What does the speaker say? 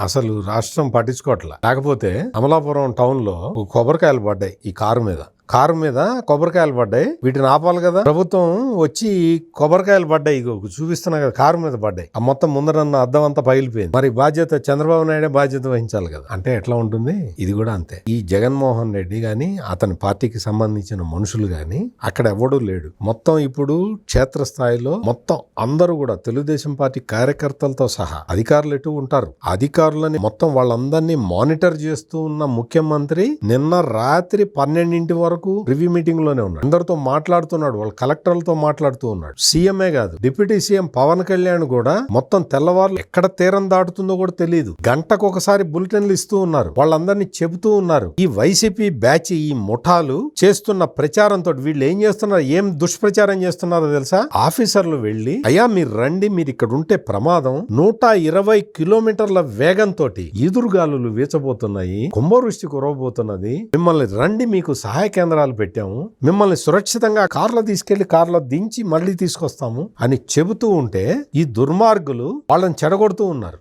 అసలు రాష్ట్రం పట్టించుకోవట్లే. లేకపోతే అమలాపురం టౌన్లో కొబ్బరికాయలు పడ్డాయి ఈ కారు మీద. కారు మీద కొబ్బరికాయలు పడ్డాయి. వీటిని ఆపాలి కదా. ప్రభుత్వం వచ్చి కొబ్బరికాయలు పడ్డాయి. ఇగో చూపిస్తున్నా కదా కారు మీద పడ్డాయి. ఆ మొత్తం ముందరన్న అద్దం అంతా పగిలిపోయింది. మరి బాధ్యత చంద్రబాబు నాయుడే బాధ్యత వహించాలి కదా. అంటే ఎట్లా ఉంటుంది? ఇది కూడా అంతే. ఈ జగన్మోహన్ రెడ్డి గాని అతని పార్టీకి సంబంధించిన మనుషులు గాని అక్కడ ఎవడూ లేడు. మొత్తం ఇప్పుడు క్షేత్రస్థాయిలో మొత్తం అందరూ కూడా తెలుగుదేశం పార్టీ కార్యకర్తలతో సహా అధికారులు ఎటు ఉంటారు? అధికారులని మొత్తం వాళ్ళందరినీ మానిటర్ చేస్తూ ఉన్న ముఖ్యమంత్రి నిన్న రాత్రి పన్నెండింటి వరకు రివ్యూ మీటింగ్లోనే ఉన్నాడు. అందరితో మాట్లాడుతున్నాడు. వాళ్ళ కలెక్టర్లతో మాట్లాడుతూ ఉన్నాడు. సీఎంఏ కాదు డిప్యూటీ సీఎం పవన్ కళ్యాణ్ కూడా మొత్తం తెల్లవారులు ఎక్కడ తీరం దాటుతుందో కూడా తెలియదు గంటకు ఒకసారి బులెటిన్లు ఇస్తూ ఉన్నారు. వాళ్ళందరినీ చెబుతూ ఉన్నారు. ఈ వైసీపీ బ్యాచ్ ఈ ముఠాలు చేస్తున్న ప్రచారంతో వీళ్ళు ఏం చేస్తున్నారు? ఏం దుష్ప్రచారం చేస్తున్నారో తెలుసా? ఆఫీసర్లు వెళ్ళి అయ్యా మీరు రండి. మీరు ఇక్కడ ఉంటే ప్రమాదం. నూట ఇరవై కిలోమీటర్ల వేగంతో ఎదురుగాలులు వీచబోతున్నాయి. కుంభవృష్టి కురవబోతున్నది. మిమ్మల్ని రండి. మీకు సహాయ కేంద్రం కేంద్రాలు పెట్టాము. మిమ్మల్ని సురక్షితంగా కార్లో తీసుకెళ్ళి కార్లో దించి మళ్ళీ తీసుకొస్తాము అని చెబుతూ ఉంటే ఈ దుర్మార్గులు వాళ్ళని చెడగొడుతూ ఉన్నారు.